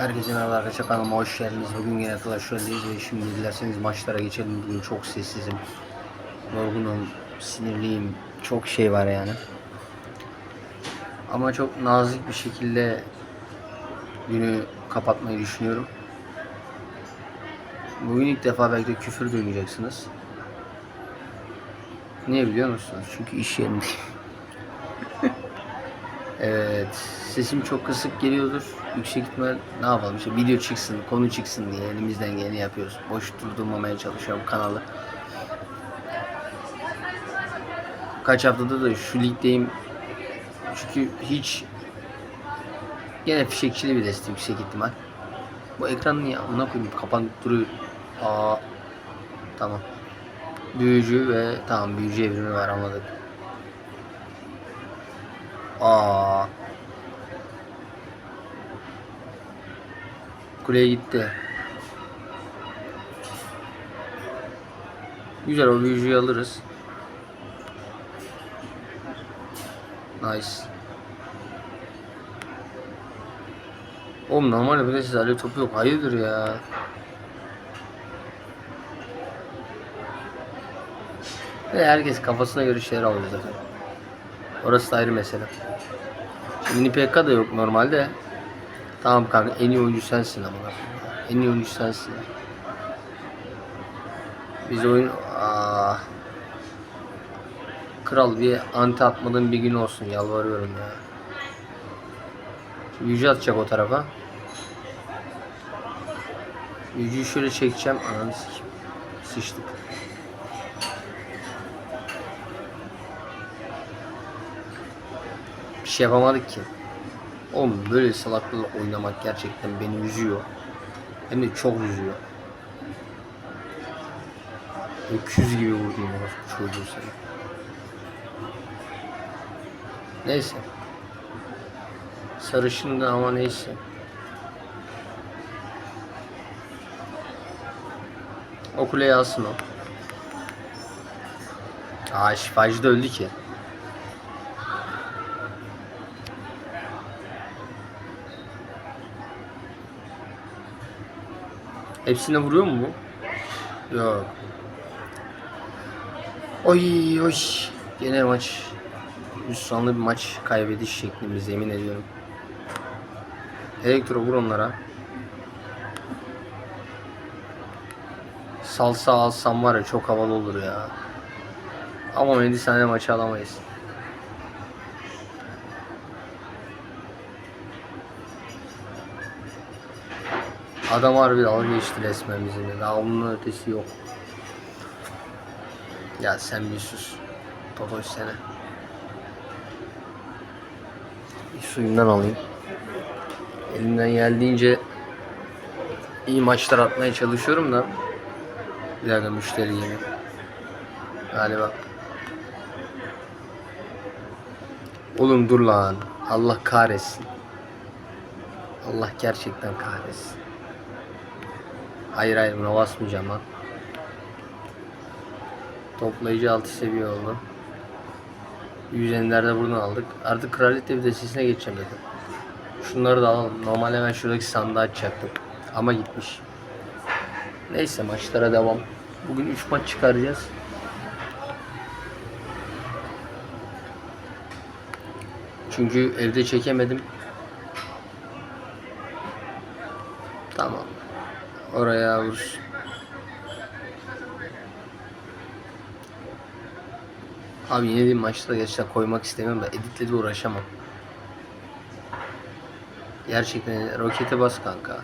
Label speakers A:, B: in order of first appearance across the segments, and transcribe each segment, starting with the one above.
A: Herkese merhaba arkadaşlar kanalıma hoş geldiniz. Bugün yine Clash ve şimdi dilerseniz maçlara geçelim. Bugün çok sessizim. Yorgunum, sinirliyim. Çok şey var yani. Ama çok nazik bir şekilde günü kapatmayı düşünüyorum. Bugün ilk defa belki de küfür duymayacaksınız. Niye biliyor musunuz? Çünkü iş yerindeyim. Evet, sesim çok kısık geliyordur. Yüksek ihtimal ne yapalım işte video çıksın, konu çıksın diye elimizden geleni yapıyoruz. Boş durdurmamaya çalışıyorum kanalı. Kaç haftada da şu ligdeyim. Çünkü hiç gene fişekçili bir deste yüksek ihtimal. Bu ekran niye amına koyayım kapanıp duruyor. Aa, tamam. Büyücü ve tamam büyücü evrimi var anladık. Aa. Kuleye gitti. Güzel o büyücüyü alırız. Nice. Oğlum normalde böyle siz alev topu yok. Hayırdır ya. Ve herkes kafasına göre şeyler alıyor zaten. Orası da ayrı mesele. PK da yok normalde. Tamam kanka en iyi oyuncu sensin ama. En iyi oyuncu sensin. Biz oyun... Aa. Kral bir anti atmadığın bir gün olsun yalvarıyorum ya. Şimdi yüce atacak o tarafa. Yüceyi şöyle çekeceğim. Ananı sikeyim. Sıçtık. Şey yapamadık ki. Oğlum böyle salaklarla oynamak gerçekten beni üzüyor. Hem de çok üzüyor. Öküz gibi vurdum o çocuğu seni. Neyse. Sarışın da ama neyse. O kuleyi alsın o. Aa şifacı da öldü ki. Hepsine vuruyor mu bu? Yok. Oy oy. Gene maç. Hüsranlı bir maç kaybediş şeklimiz yemin ediyorum. Elektro vur onlara. Salsa alsam var ya çok havalı olur ya. Ama Medisane maçı alamayız. Adam harbi dalga geçti resmen bizimle. Daha bunun ötesi yok. Ya sen bir sus. Totoş sene. Bir suyumdan alayım. Elimden geldiğince iyi maçlar atmaya çalışıyorum da bir dakika müşteri geliyor. Galiba. Oğlum dur lan. Allah kahretsin. Allah gerçekten kahretsin. Hayır hayır buna basmayacağım lan. Toplayıcı 6 seviye oldu. 100 enlerde buradan aldık. Artık kraliyet vitesine geçeceğim dedim. Şunları da alalım. Normalde ben şuradaki sandığı açacaktım. Ama gitmiş. Neyse maçlara devam. Bugün 3 maç çıkaracağız. Çünkü evde çekemedim. Tamam. Vur. Abi yine bir maçta gerçekten koymak istemiyorum da editle de uğraşamam. Gerçekten rokete bas kanka.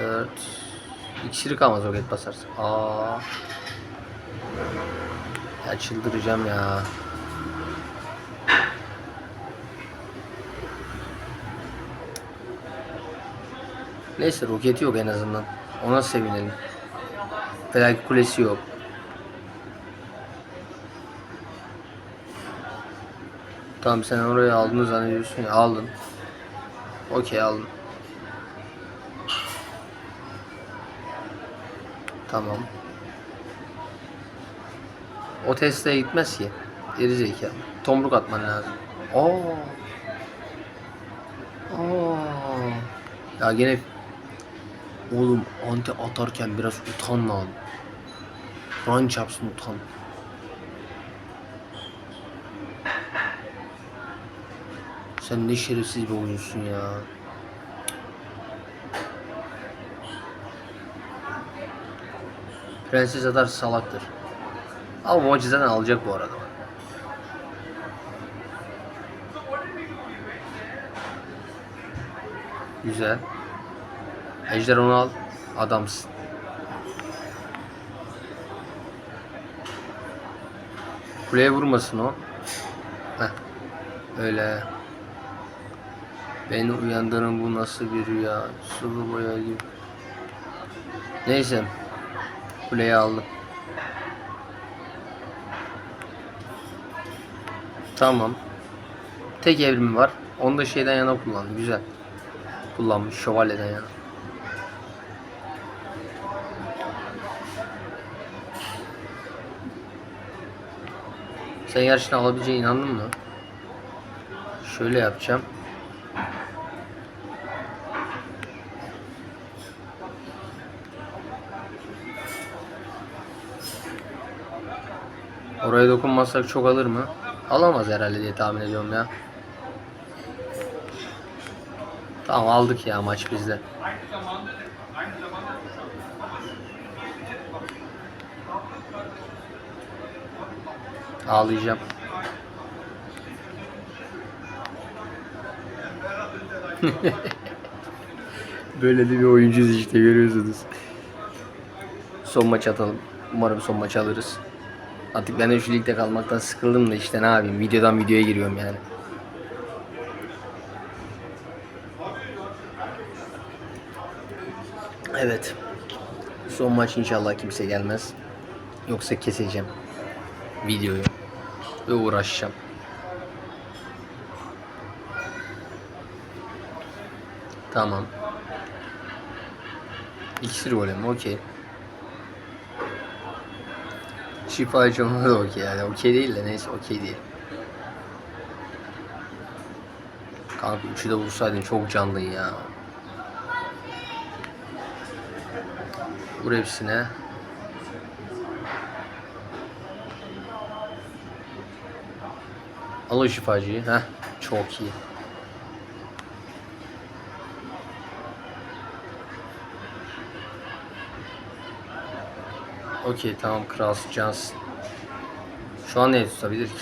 A: 4 İksiri kalmaz roket basarsın. Aa. Ya çıldıracağım ya. Neyse roketi yok en azından. Ona sevinelim. Belki kulesi yok. Tamam sen orayı aldın zannediyorsun ya aldın. Okey aldın. Tamam. O Tesla'ya gitmez ki. Geri zekalı. Tomruk atman lazım. Oo. Oo. Ya gene oğlum anti atarken biraz utan lan. Kur'an çarpsın utan. Sen ne şerefsiz bir oyuncusun ya. Prenses atar salaktır. Ama zaten alacak bu arada. Güzel. Ejder onu. Adamsın. Kuleye vurmasın o. Heh. Öyle. Beni uyandıran bu nasıl bir rüya? Sulu boya gibi. Neyse. Kuleyi aldım. Tamam. Tek evrimi var. Onu da şeyden yana kullandı. Güzel. Kullanmış. Şövalyeden yana. Sen gerçekten alabileceğine inandın mı? Şöyle yapacağım. Oraya dokunmazsak çok alır mı? Alamaz herhalde diye tahmin ediyorum ya. Tamam aldık ya maç bizde. Ağlayacağım. Böyle de bir oyuncuyuz işte görüyorsunuz. Son maç atalım. Umarım son maç alırız. Artık ben de şu ligde kalmaktan sıkıldım da işte ne yapayım videodan videoya giriyorum yani. Evet. Son maç inşallah kimse gelmez. Yoksa keseceğim videoyu ve uğraşacağım. Tamam. İksir golemi okey. Şifacı olma da okey yani. Okey değil de neyse okey değil. Kanka üçü de vursaydın çok canlın ya. Vur hepsine. Al o şifacıyı. Heh, çok iyi. Okey tamam kralsın cansın. Şu an ne tutabilir ki?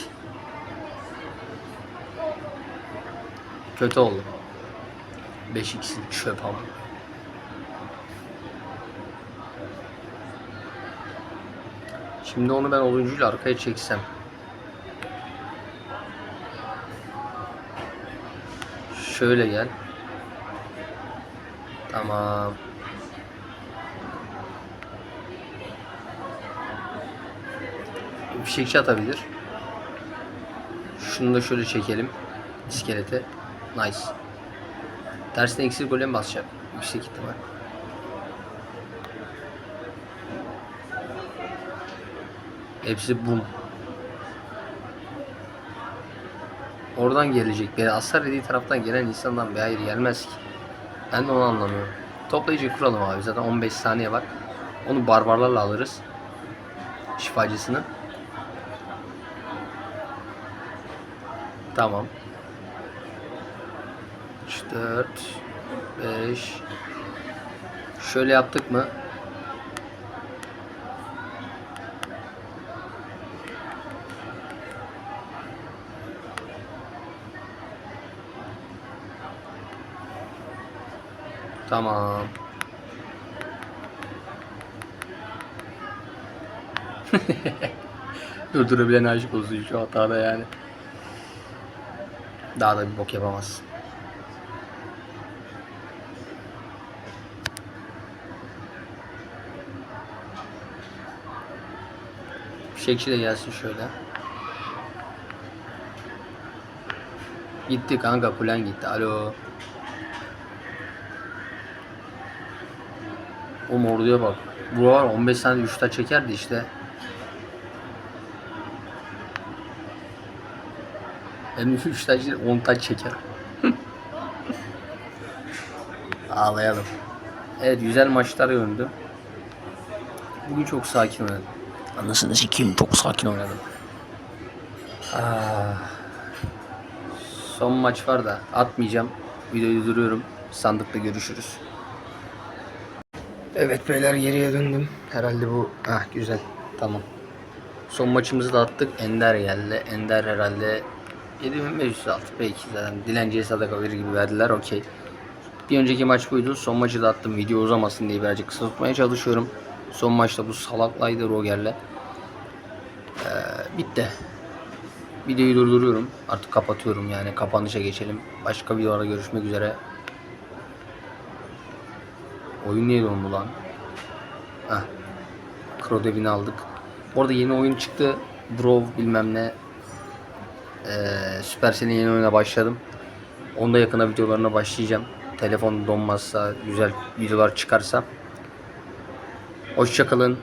A: Kötü oldu. 5x'in çöp ama. Şimdi onu ben oluncuyla arkaya çeksem. Şöyle gel. Tamam. Fişekçi atabilir. Şunu da şöyle çekelim. İskelete. Nice. Tersine eksik golem basacak. Yüksek ihtimal. Hepsi bum. Oradan gelecek. Bir hasar dediği taraftan gelen insandan bir hayır gelmez ki. Ben de onu anlamıyorum. Toplayıcı kuralım abi. Zaten 15 saniye var. Onu barbarlarla alırız. Şifacısını. Tamam. 3, 4, 5. Şöyle yaptık mı? Tamam. Durdurabilen aşık olsun şu hatada yani. Daha da bir bok yapamaz. Fişekçi de gelsin şöyle. Gitti kanka kulen gitti. Alo. O orduya bak. Bu var 15 saniye 3 taç çekerdi işte. Hem 3 taç değil 10 taç çeker. Ağlayalım. Evet güzel maçlar göründü. Bugün çok sakin oynadım. Anasını sikeyim çok sakin oynadım. Ah. Son maç var da atmayacağım. Videoyu duruyorum. Sandıkta görüşürüz. Evet beyler geriye döndüm. Herhalde bu ah güzel. Tamam. Son maçımızı da attık. Ender geldi. Ender herhalde 7506 belki zaten dilenciye sadaka verir gibi verdiler. Okey. Bir önceki maç buydu. Son maçı da attım. Video uzamasın diye birazcık kısa tutmaya çalışıyorum. Son maçta bu salaklaydı Roger'le. Ee, bitti. Videoyu durduruyorum. Artık kapatıyorum yani. Kapanışa geçelim. Başka videolarda görüşmek üzere. Oyun niye dondu lan? Heh. Krodevini aldık. Bu arada yeni oyun çıktı. Brov bilmem ne. Ee, Supercell'in yeni oyuna başladım. Onda yakına videolarına başlayacağım. Telefon donmazsa, güzel videolar çıkarsa. Hoşçakalın.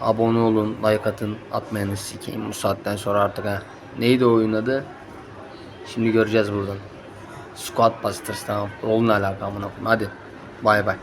A: Abone olun, like atın. Atmayanı sikeyim bu saatten sonra artık ha. Neydi o oyun adı? Şimdi göreceğiz buradan. Squad Busters tamam. Roll'un alaka amına koyayım. Hadi. Bay bay.